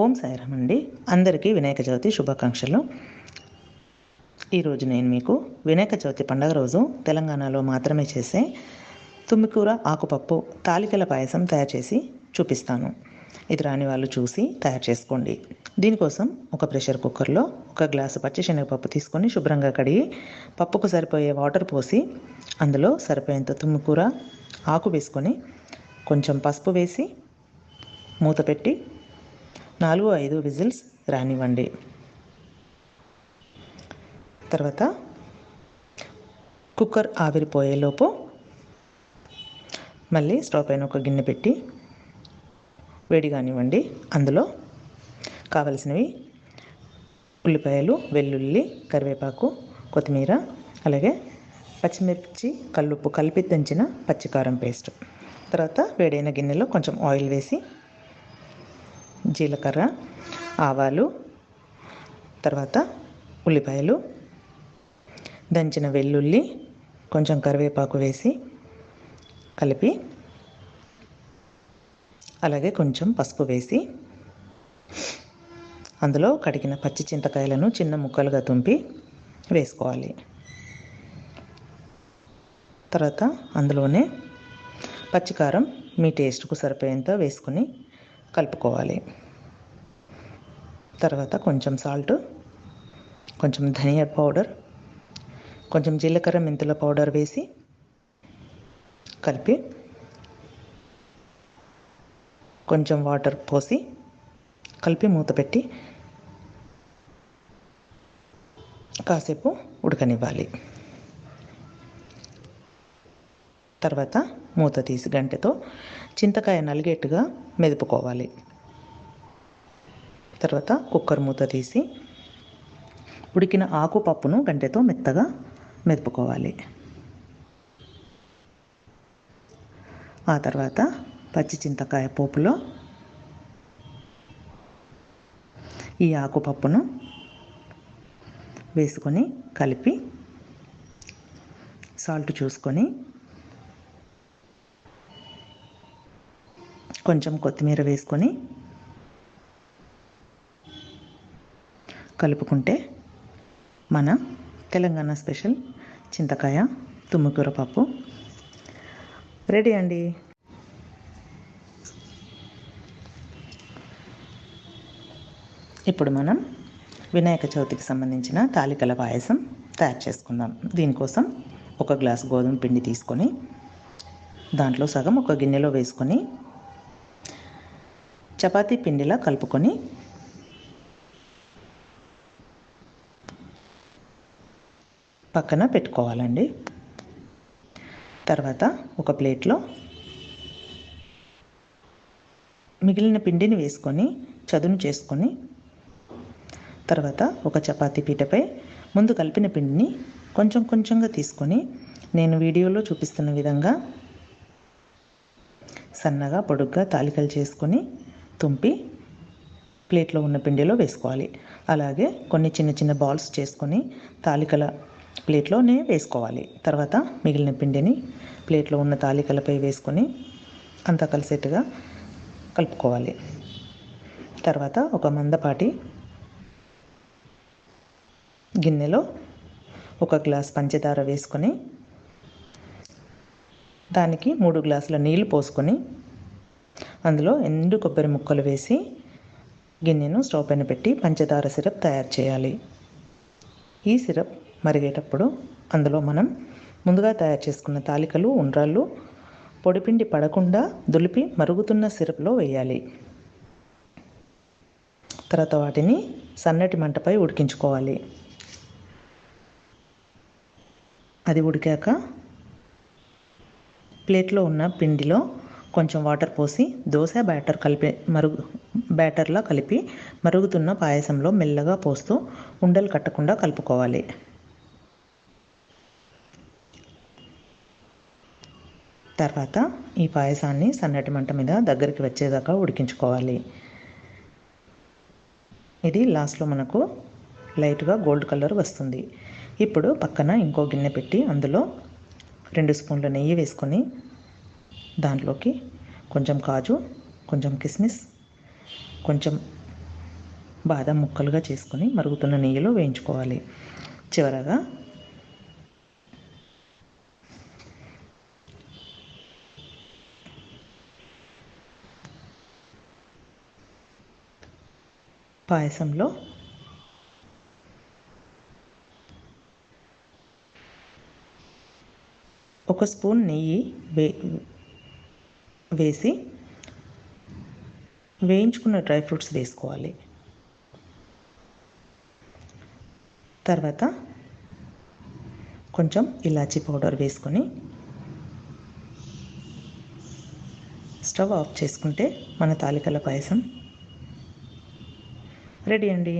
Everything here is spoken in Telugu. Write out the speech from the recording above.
ఓం సాయిరామ్ అండి అందరికీ వినాయక చవితి శుభాకాంక్షలు. ఈరోజు నేను మీకు వినాయక చవితి పండగ రోజు తెలంగాణలో మాత్రమే చేసే తుమ్మికూర ఆకుపప్పు తాలికల పాయసం తయారు చేసి చూపిస్తాను. ఇది రాని వాళ్ళు చూసి తయారు చేసుకోండి. దీనికోసం ఒక ప్రెషర్ కుక్కర్లో ఒక గ్లాసు పచ్చిశనగపప్పు తీసుకొని శుభ్రంగా కడిగి పప్పుకు సరిపోయే వాటర్ పోసి అందులో సరిపోయేంత తుమ్మికూర ఆకు వేసుకొని కొంచెం పసుపు వేసి మూత పెట్టి నాలుగు ఐదు విజిల్స్ రానివ్వండి. తర్వాత కుక్కర్ ఆవిరిపోయేలోపు మళ్ళీ స్టవ్ పైన ఒక గిన్నె పెట్టి వేడి కానివ్వండి. అందులో కావలసినవి ఉల్లిపాయలు వెల్లుల్లి కరివేపాకు కొత్తిమీర అలాగే పచ్చిమిర్చి కల్లుప్పు కలిపి దంచిన పచ్చికారం పేస్ట్. తర్వాత వేడైన గిన్నెలో కొంచెం ఆయిల్ వేసి జీలకర్ర ఆవాలు తర్వాత ఉల్లిపాయలు దంచిన వెల్లుల్లి కొంచెం కరివేపాకు వేసి కలిపి అలాగే కొంచెం పసుపు వేసి అందులో కడిగిన పచ్చి చింతకాయలను చిన్న ముక్కలుగా తుంపి వేసుకోవాలి. తర్వాత అందులోనే పచ్చికారం మీ టేస్ట్కు సరిపోయేంత వేసుకొని కలుపుకోవాలి. తర్వాత కొంచెం సాల్ట్ కొంచెం ధనియా పౌడర్ కొంచెం జీలకర్ర మెంతుల పౌడర్ వేసి కలిపి కొంచెం వాటర్ పోసి కలిపి మూత పెట్టి కాసేపు ఉడకనివ్వాలి. తర్వాత మూత తీసి గంటెతో చింతకాయ నలిగేట్టుగా మెదుపుకోవాలి. తర్వాత కుక్కర్ మూత తీసి ఉడికిన ఆకు పప్పును గంటెతో మెత్తగా మెదుపుకోవాలి. ఆ తర్వాత పచ్చి చింతకాయ పోపులో ఈ ఆకుపప్పును వేసుకొని కలిపి సాల్ట్ చూసుకొని కొంచెం కొత్తిమీర వేసుకొని కలుపుకుంటే మన తెలంగాణ స్పెషల్ చింతకాయ తుమ్మకూర పప్పు. రెడీ అండి. ఇప్పుడు మనం వినాయక చవితికి సంబంధించిన తాలికల పాయసం తయారు చేసుకుందాం. దీనికోసం ఒక గ్లాస్ గోధుమ పిండి తీసుకొని దాంట్లో సగం ఒక గిన్నెలో వేసుకొని చపాతీ పిండిలా కలుపుకొని పక్కన పెట్టుకోవాలండి. తర్వాత ఒక ప్లేట్లో మిగిలిన పిండిని వేసుకొని చదును చేసుకొని తర్వాత ఒక చపాతీ పీటపై ముందు కలిపిన పిండిని కొంచెం కొంచెంగా తీసుకొని నేను వీడియోలో చూపిస్తున్న విధంగా సన్నగా పొడుగ్గా తాలికలు చేసుకొని తుంపి ప్లేట్లో ఉన్న పిండిలో వేసుకోవాలి. అలాగే కొన్ని చిన్న చిన్న బాల్స్ చేసుకొని తాలికల ప్లేట్లోనే వేసుకోవాలి. తర్వాత మిగిలిన పిండిని ప్లేట్లో ఉన్న తాలికలపై వేసుకొని అంతా కలిసేట్టుగా కలుపుకోవాలి. తర్వాత ఒక మందపాటి గిన్నెలో ఒక గ్లాస్ పంచదార వేసుకొని దానికి మూడు గ్లాసుల నీళ్ళు పోసుకొని అందులో ఎండు కొబ్బరి ముక్కలు వేసి గిన్నెను స్టవ్ పైన పెట్టి పంచదార సిరప్ తయారు చేయాలి. ఈ సిరప్ మరిగేటప్పుడు అందులో మనం ముందుగా తయారు చేసుకున్న తాలికలు ఉండ్రాళ్ళు పొడిపిండి పడకుండా దులిపి మరుగుతున్న సిరప్లో వేయాలి. తర్వాత వాటిని సన్నటి మంటపై ఉడికించుకోవాలి. అది ఉడికాక ప్లేట్లో ఉన్న పిండిలో కొంచెం వాటర్ పోసి దోశ బ్యాటర్ కలిపి మరుగు బ్యాటర్లా కలిపి మరుగుతున్న పాయసంలో మెల్లగా పోస్తూ ఉండలు కట్టకుండా కలుపుకోవాలి. తర్వాత ఈ పాయసాన్ని సన్నటి మంట మీద దగ్గరికి వచ్చేదాకా ఉడికించుకోవాలి. ఇది లాస్ట్లో మనకు లైట్గా గోల్డ్ కలర్ వస్తుంది. ఇప్పుడు పక్కన ఇంకో గిన్నె పెట్టి అందులో రెండు స్పూన్ల నెయ్యి వేసుకొని దాంట్లోకి కొంచెం కాజు కొంచెం కిస్మిస్ కొంచెం బాదం ముక్కలుగా చేసుకొని మరుగుతున్న నెయ్యిలో వేయించుకోవాలి. చివరగా పాయసంలో ఒక స్పూన్ నెయ్యి వే వేసి వేయించుకున్న డ్రై ఫ్రూట్స్ వేసుకోవాలి. తర్వాత కొంచెం ఇలాచీ పౌడర్ వేసుకొని స్టవ్ ఆఫ్ చేసుకుంటే మన తాలికల పాయసం రెడీ అండి.